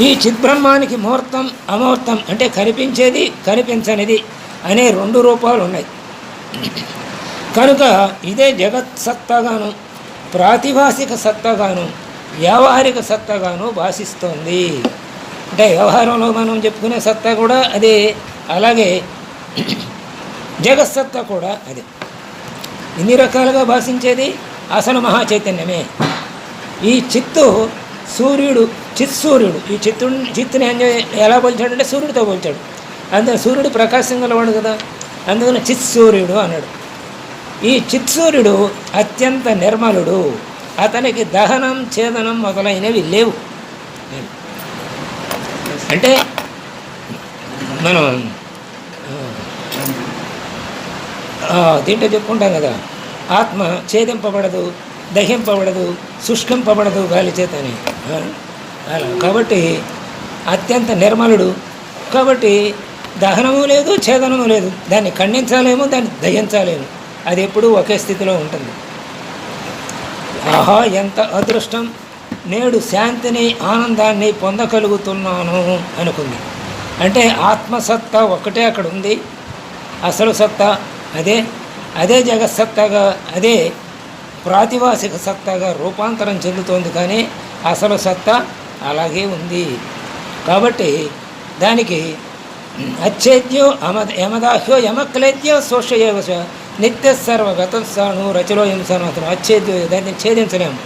ఈ చిద్బ్రహ్మానికి ముహూర్తం అమూర్తం అంటే కనిపించేది కనిపించనిది అనే రెండు రూపాలు ఉన్నాయి. కనుక ఇదే జగత్ సత్తగాను ప్రాతిభాసిక సత్తగాను వ్యావహారిక సత్తగాను భాషిస్తోంది. అంటే వ్యవహారంలో మనం చెప్పుకునే సత్తా కూడా అదే అలాగే జగత్సత్తా కూడా అదే. ఇన్ని రకాలుగా భాషించేది అసలు మహాచైతన్యమే ఈ చిత్తు సూర్యుడు చిత్ సూర్యుడు. ఈ చిత్తుడు చిత్తుని ఎలా పోల్చాడంటే సూర్యుడితో పోల్చాడు. అందుకని సూర్యుడు ప్రకాశం గలవాడు కదా. అందుకని చిత్ సూర్యుడు అన్నాడు. ఈ చిత్ సూర్యుడు అత్యంత నిర్మలుడు. అతనికి దహనం ఛేదనం మొదలైనవి లేవు. అంటే మనం దీంట్లో చెప్పుకుంటాం కదా. ఆత్మ ఛేదింపబడదు. దహింపబడదు శుష్కింపబడదు గాలి చేతని. అలా కాబట్టి అత్యంత నిర్మలుడు. కాబట్టి దహనము లేదు ఛేదనము లేదు. దాన్ని ఖండించాలేమో దాన్ని దహించాలేము. అది ఎప్పుడూ ఒకే స్థితిలో ఉంటుంది. ఆహా ఎంత అదృష్టం! నేడు శాంతిని ఆనందాన్ని పొందగలుగుతున్నాను అనుకుంది. అంటే ఆత్మసత్తా ఒకటే అక్కడ ఉంది. అసలు సత్తా అదే అదే జగత్సత్తాగా అదే ప్రాతివాసిక సత్తాగా రూపాంతరం చెందుతోంది కానీ అసలు సత్తా అలాగే ఉంది. కాబట్టి దానికి అచ్చేద్యో అమ యమదాహ్యో యమక్లేద్యో శోషయేవ నిత్య సర్వ సాను రచలో హింసను అతను అచ్ఛేద్యో దాన్ని ఛేదించలేము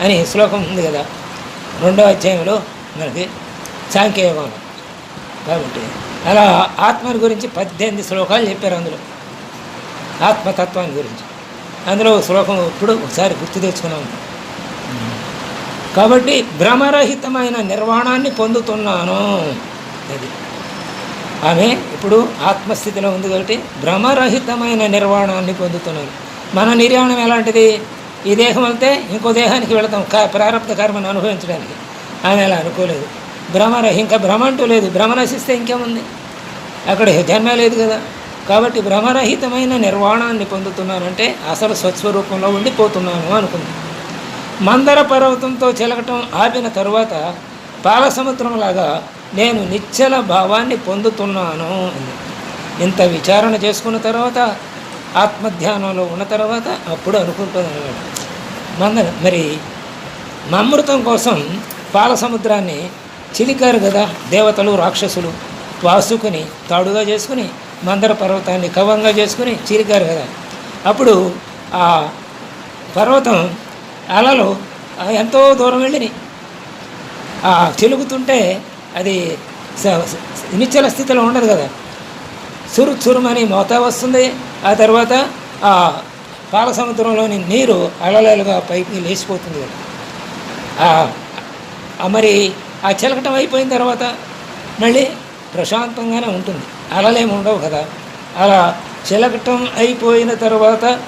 అని శ్లోకం ఉంది కదా. రెండో అధ్యాయంలో మనకి సాంఖ్యయోగంలో కాబట్టి అలా ఆత్మని గురించి పద్దెనిమిది శ్లోకాలు చెప్పారు అందులో. ఆత్మతత్వాన్ని గురించి. అందులో శ్లోకం ఇప్పుడు ఒకసారి గుర్తు తెచ్చుకున్నాము కాబట్టి భ్రమరహితమైన నిర్వాణాన్ని పొందుతున్నాను. అది. ఆమె ఇప్పుడు ఆత్మస్థితిలో ఉంది కాబట్టి భ్రమరహితమైన నిర్వాణాన్ని పొందుతున్నాను మన నిర్యాణం ఎలాంటిది? ఈ దేహం వెళ్తే ఇంకో దేహానికి వెళతాం. క ప్రారంభ కర్మను అనుభవించడానికి. ఆమె అలా అనుకోలేదు. భ్రమర ఇంకా భ్రమ అంటూ లేదు. భ్రమ నశిస్తే ఇంకేముంది? అక్కడ జన్మ లేదు కదా. కాబట్టి భ్రమరహితమైన నిర్వాణాన్ని పొందుతున్నానంటే అసలు స్వస్వరూపంలో ఉండిపోతున్నాను అనుకుంది. మందర పర్వతంతో చిలకటం ఆపిన తరువాత పాలసముద్రంలాగా నేను నిశ్చల భావాన్ని పొందుతున్నాను అని ఇంత విచారణ చేసుకున్న తర్వాత ఆత్మధ్యానంలో ఉన్న తర్వాత అప్పుడు అనుకుంటుంది మందర మరి అమృతం కోసం పాలసముద్రాన్ని చిలికారు కదా దేవతలు రాక్షసులు వాసుకుని తాడుగా చేసుకుని మందర పర్వతాన్ని కవంగా చేసుకుని చిలికారు కదా. అప్పుడు ఆ పర్వతం అలలు ఎంతో దూరం వెళ్ళినాయి. ఆ చిలుకుతుంటే అది స- నిశ్చల స్థితిలో ఉండదు కదా. చురు చురుమని మోత వస్తుంది. ఆ తర్వాత ఆ పాల సముద్రంలోని నీరు అలలలుగా పైకి లేచిపోతుంది కదా. మరి ఆ చిలకటం అయిపోయిన తర్వాత మళ్ళీ ప్రశాంతంగానే ఉంటుంది. అలలేమి ఉండవు కదా. అలా చిలకటం అయిపోయిన తర్వాత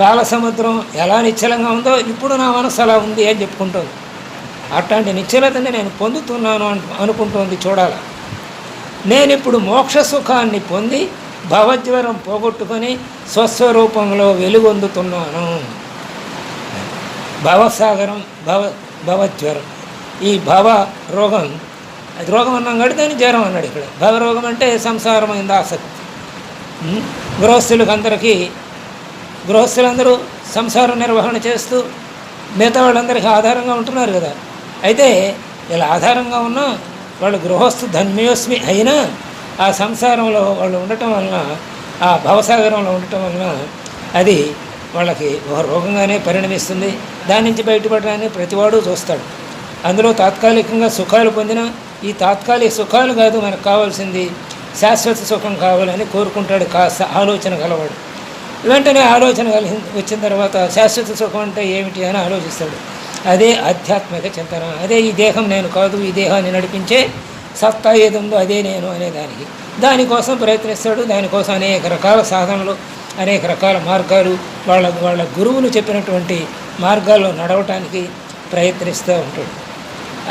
పాల సముద్రం ఎలా నిశ్చలంగా ఉందో ఇప్పుడు నా మనసు అలా ఉంది అని చెప్పుకుంటుంది అట్లాంటి నిశ్చలతని నేను పొందుతున్నాను అనుకుంటోంది చూడాల. నేను ఇప్పుడు మోక్ష సుఖాన్ని పొంది భవజ్వరం పోగొట్టుకొని స్వస్వరూపంలో వెలుగొందుతున్నాను. భవసాగరం భవ భవజ్వరం. ఈ భవ రోగం అది రోగం అన్నాం కాబట్టి దాన్ని జ్వరం అన్నాడు ఇక్కడ. భవరోగం అంటే సంసారమైంది ఆసక్తి. గృహస్థులకు అందరికీ గృహస్థులందరూ సంసారం నిర్వహణ చేస్తూ మిగతా వాళ్ళందరికీ ఆధారంగా ఉంటున్నారు కదా. అయితే ఇలా ఆధారంగా ఉన్నా వాళ్ళు గృహస్థు ధన్యోస్మి అయినా ఆ సంసారంలో వాళ్ళు ఉండటం వలన ఆ భవసాగరంలో ఉండటం వలన అది వాళ్ళకి ఒక రోగంగానే పరిణమిస్తుంది. దాని నుంచి బయటపడడానికి ప్రతివాడు చూస్తాడు. అందులో తాత్కాలికంగా సుఖాలు పొందిన ఈ తాత్కాలిక సుఖాలు కాదు మనకు కావాల్సింది శాశ్వత సుఖం కావాలని కోరుకుంటాడు కాస్త ఆలోచన గలవాడు. వెంటనే ఆలోచన కలిగి వచ్చిన తర్వాత శాశ్వత సుఖం అంటే ఏమిటి అని ఆలోచిస్తాడు. అదే ఆధ్యాత్మిక చింతన. అదే ఈ దేహం నేను కాదు ఈ దేహాన్ని నడిపించే సత్తా ఏదుందో అదే నేను అనే దానికి. దానికోసం ప్రయత్నిస్తాడు. దానికోసం అనేక రకాల సాధనలు అనేక రకాల మార్గాలు వాళ్ళ వాళ్ళ గురువులు చెప్పినటువంటి మార్గాల్లో నడవటానికి ప్రయత్నిస్తూ ఉంటాడు.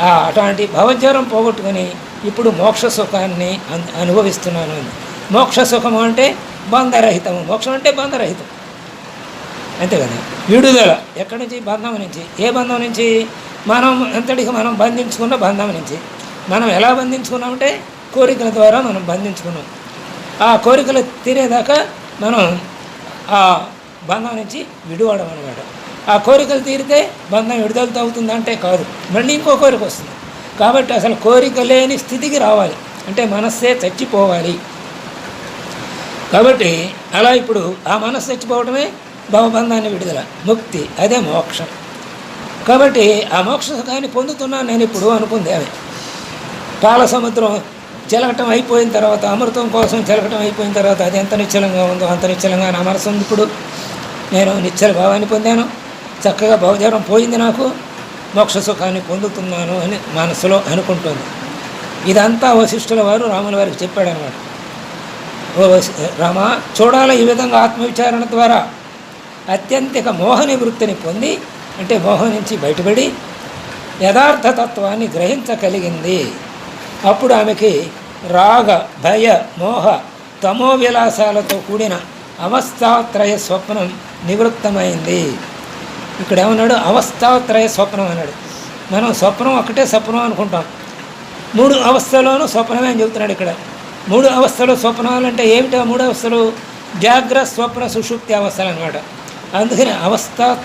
అటువంటి భవజ్వరం పోగొట్టుకుని ఇప్పుడు మోక్ష సుఖాన్ని అన్- అనుభవిస్తున్నాను అని. మోక్ష సుఖము అంటే బంధరహితము. మోక్షం అంటే బంధరహితం. అంతే కదా? విడుదల. ఎక్కడి నుంచి? బంధం నుంచి. ఏ బంధం నుంచి? మనం ఎంతటికి మనం బంధించుకున్న బంధం నుంచి. మనం ఎలా బంధించుకున్నామంటే కోరికల ద్వారా మనం బంధించుకున్నాం. ఆ కోరికలు తీరేదాకా మనం ఆ బంధం నుంచి విడివడం అనమాట ఆ కోరికలు తీరితే బంధం విడుదలతో అవుతుందంటే కాదు. మళ్ళీ ఇంకో కోరిక వస్తుంది. కాబట్టి అసలు కోరిక లేని స్థితికి రావాలి. అంటే మనస్సే చచ్చిపోవాలి. కాబట్టి అలా ఇప్పుడు ఆ మనస్సు చచ్చిపోవడమే భవబంధాన్ని విడుదల ముక్తి అదే మోక్షం. కాబట్టి ఆ మోక్ష సుఖాన్ని పొందుతున్నాను నేను ఇప్పుడు అనుకుంది పాల సముద్రం చిలకటం అయిపోయిన తర్వాత అమృతం కోసం చిలకటం అయిపోయిన తర్వాత అది ఎంత నిశ్చలంగా ఉందో అంత నిశ్చలంగా నా మనసు ఉంది ఇప్పుడు. నేను నిశ్చల భావాన్ని పొందాను. చక్కగా భవజరం పోయింది నాకు. మోక్ష సుఖాన్ని పొందుతున్నాను అని మనసులో అనుకుంటుంది. ఇదంతా వశిష్ఠుల వారు రాముల వారికి చెప్పాడనమాట ఓ రామ చూడాల ఈ విధంగా ఆత్మవిచారణ ద్వారా. అత్యంతిక మోహ నివృత్తిని పొంది అంటే మోహం నుంచి బయటపడి యథార్థతత్వాన్ని గ్రహించగలిగింది. అప్పుడు ఆమెకి రాగ భయ మోహ తమో విలాసాలతో కూడిన అవస్థాత్రయ స్వప్నం నివృత్తమైంది. ఇక్కడ ఏమన్నాడు అవస్థాత్రయ స్వప్నం అన్నాడు. మనం స్వప్నం ఒకటే స్వప్నం అనుకుంటాం. మూడు అవస్థలోనూ స్వప్నమే అని చెబుతున్నాడు ఇక్కడ. మూడు అవస్థలు స్వప్నాలు అంటే ఏమిటో? మూడు అవస్థలు జాగ్ర స్వప్న సుషుప్తి అవస్థలు అనమాట అందుకని అవస్థ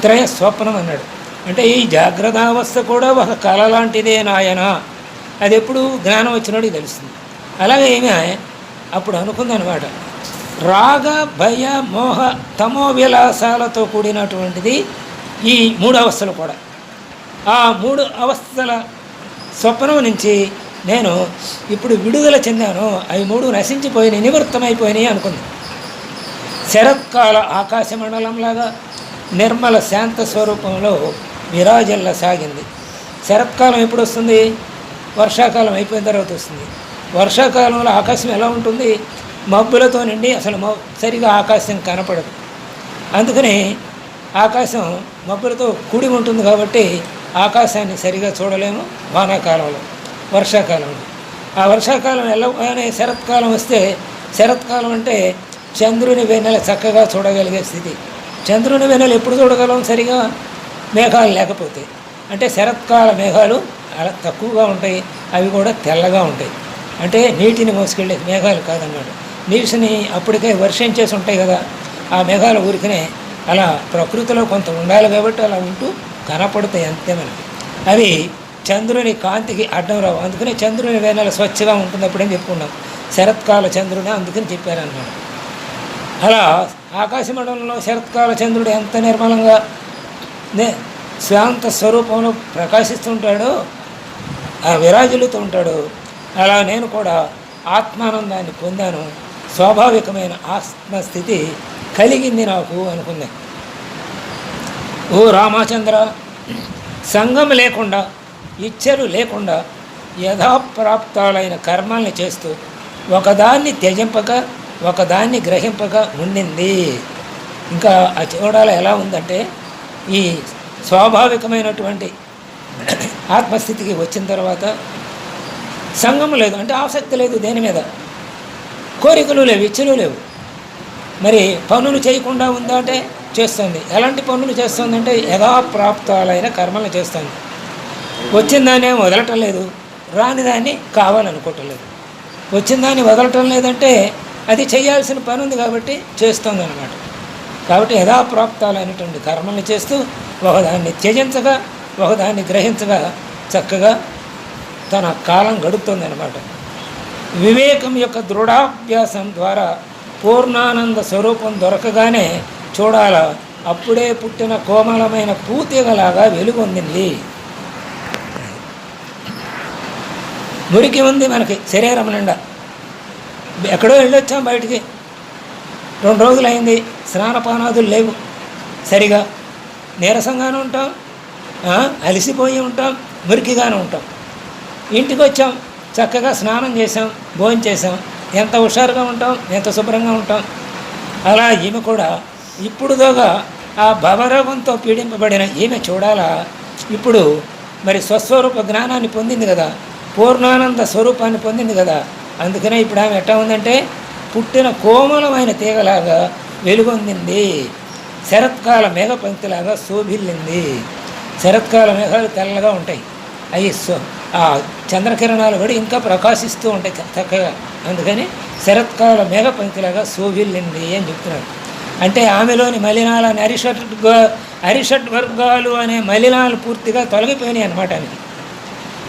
త్రయ స్వప్నం అన్నాడు. అంటే ఈ జాగ్రత్త అవస్థ కూడా ఒక కళ లాంటిదే నాయన. అది ఎప్పుడు జ్ఞానం వచ్చినోడికి తెలుస్తుంది. అలాగే ఏమి అప్పుడు అనుకుందనమాట. రాగ భయ మోహ తమో విలాసాలతో కూడినటువంటిది ఈ మూడు అవస్థలు కూడా. ఆ మూడు అవస్థల స్వప్నం నుంచి నేను ఇప్పుడు విడుదల చెందాను. అవి మూడు నశించిపోయినాయి నివృత్తమైపోయినాయి అనుకుంది. శరత్కాల ఆకాశ మండలంలాగా నిర్మల శాంత స్వరూపంలో విరాజల్ల సాగింది. శరత్కాలం ఎప్పుడు వస్తుంది? వర్షాకాలం అయిపోయిన తర్వాత వస్తుంది. వర్షాకాలంలో ఆకాశం ఎలా ఉంటుంది? మబ్బులతో నిండి అసలు సరిగా ఆకాశం కనపడదు. అందుకని ఆకాశం మబ్బులతో కూడి ఉంటుంది కాబట్టి ఆకాశాన్ని సరిగా చూడలేము వానాకాలంలో వర్షాకాలంలో. ఆ వర్షాకాలం వెళ్ళగానే శరత్కాలం వస్తే శరత్కాలం అంటే చంద్రుని వెన్నెల చక్కగా చూడగలిగే స్థితి. చంద్రుని వెన్నెలు ఎప్పుడు చూడగలం? సరిగా మేఘాలు లేకపోతే. అంటే శరత్కాల మేఘాలు అలా తక్కువగా ఉంటాయి అవి కూడా తెల్లగా ఉంటాయి. అంటే నీటిని మోసుకెళ్ళే మేఘాలు కాదన్నమాట నీటిని అప్పటికే వర్షించేసి ఉంటాయి కదా ఆ మేఘాల ఊరికనే అలా ప్రకృతిలో కొంత ఉండాలి కాబట్టి అలా ఉంటూ కనపడతాయి అంతే మనకి. అవి చంద్రుని కాంతికి అడ్డం రావు. అందుకనే చంద్రుని వేనెల స్వచ్ఛగా ఉంటుంది అప్పుడేం చెప్పుకున్నాం శరత్కాల చంద్రుడే అందుకని చెప్పారన్నమాట. అలా ఆకాశమండలంలో శరత్కాల చంద్రుడు ఎంత నిర్మలంగా నే శాంత స్వరూపంలో ప్రకాశిస్తుంటాడో ఆ విరాజులుతూ ఉంటాడు. అలా నేను కూడా ఆత్మానందాన్ని పొందాను. స్వాభావికమైన ఆత్మస్థితి కలిగింది నాకు అనుకుంది. ఓ రామచంద్ర సంఘం లేకుండా ఇచ్చలు లేకుండా యథాప్రాప్తాలైన కర్మల్ని చేస్తూ ఒకదాన్ని త్యజింపక ఒకదాన్ని గ్రహింపక ఉండింది. ఇంకా ఆ చూడాల ఎలా ఉందంటే ఈ స్వాభావికమైనటువంటి ఆత్మస్థితికి వచ్చిన తర్వాత సంఘం లేదు అంటే ఆసక్తి లేదు దేని మీద? కోరికలు లేవు ఇచ్చలు లేవు. మరి పనులు చేయకుండా ఉందా అంటే చేస్తుంది. ఎలాంటి పనులు చేస్తుందంటే యథాప్రాప్తాలైన కర్మలు చేస్తుంది. వచ్చిన వదలటం లేదు. రాని దాన్ని కావాలనుకోవటం లేదు. వచ్చిందాన్ని వదలటం లేదంటే అది చేయాల్సిన పని ఉంది కాబట్టి చేస్తుంది అనమాట కాబట్టి యథాప్రాప్తాలైనటువంటి కర్మల్ని చేస్తూ ఒకదాన్ని త్యజించగా ఒకదాన్ని గ్రహించగా చక్కగా తన కాలం గడుపుతుంది అనమాట వివేకం యొక్క దృఢాభ్యాసం ద్వారా పూర్ణానంద స్వరూపం దొరకగానే చూడాల అప్పుడే పుట్టిన కోమలమైన పూతీగలాగా వెలుగొందింది. మురికి ఉంది మనకి శరీరం నిండా. ఎక్కడో వెళ్ళొచ్చాం బయటికి. రెండు రోజులు అయింది స్నానపానాదులు లేవు. సరిగా నీరసంగానే ఉంటాం అలసిపోయి ఉంటాం మురికిగానే ఉంటాం. ఇంటికి వచ్చాం చక్కగా స్నానం చేసాం భోజనం చేసాం ఎంత హుషారుగా ఉంటాం ఎంత శుభ్రంగా ఉంటాం. అలా ఈమె కూడా ఇప్పుడుదోగా ఆ భవరోగంతో పీడింపబడిన ఈమె చూడాలా? ఇప్పుడు మరి స్వస్వరూప జ్ఞానాన్ని పొందింది కదా. పూర్ణానంద స్వరూపాన్ని పొందింది కదా. అందుకనే ఇప్పుడు ఆమె ఎట్టా ఉందంటే పుట్టిన కోమలమైన తీగలాగా వెలుగొందింది. శరత్కాల మేఘపంక్తిలాగా శోభిల్లింది. శరత్కాల మేఘాలు తెల్లగా ఉంటాయి. అవి సో చంద్రకిరణాలు కూడా ఇంకా ప్రకాశిస్తూ ఉంటాయి చ- చక్కగా. అందుకని శరత్కాల మేఘపంక్తిలాగా సోభిల్లింది అని చెప్తున్నారు. అంటే ఆమెలోని మలినాలని అరిషట్ అరిషట్ వర్గాలు అనే మలినాలు పూర్తిగా తొలగిపోయినాయి అనమాట ఆమెకి.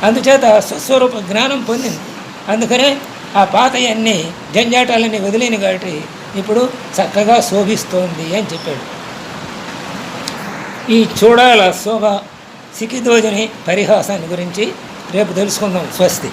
అందుచేత స్వస్వరూప జ్ఞానం పొందింది. అందుకనే ఆ పాతయన్నీ జంజాటాలన్నీ వదిలేని కాబట్టి ఇప్పుడు చక్కగా శోభిస్తోంది అని చెప్పాడు. ఈ చూడాల శోభ సికిదోజని పరిహాసాన్ని గురించి రేపు తెలుసుకుందాం. స్వస్తి.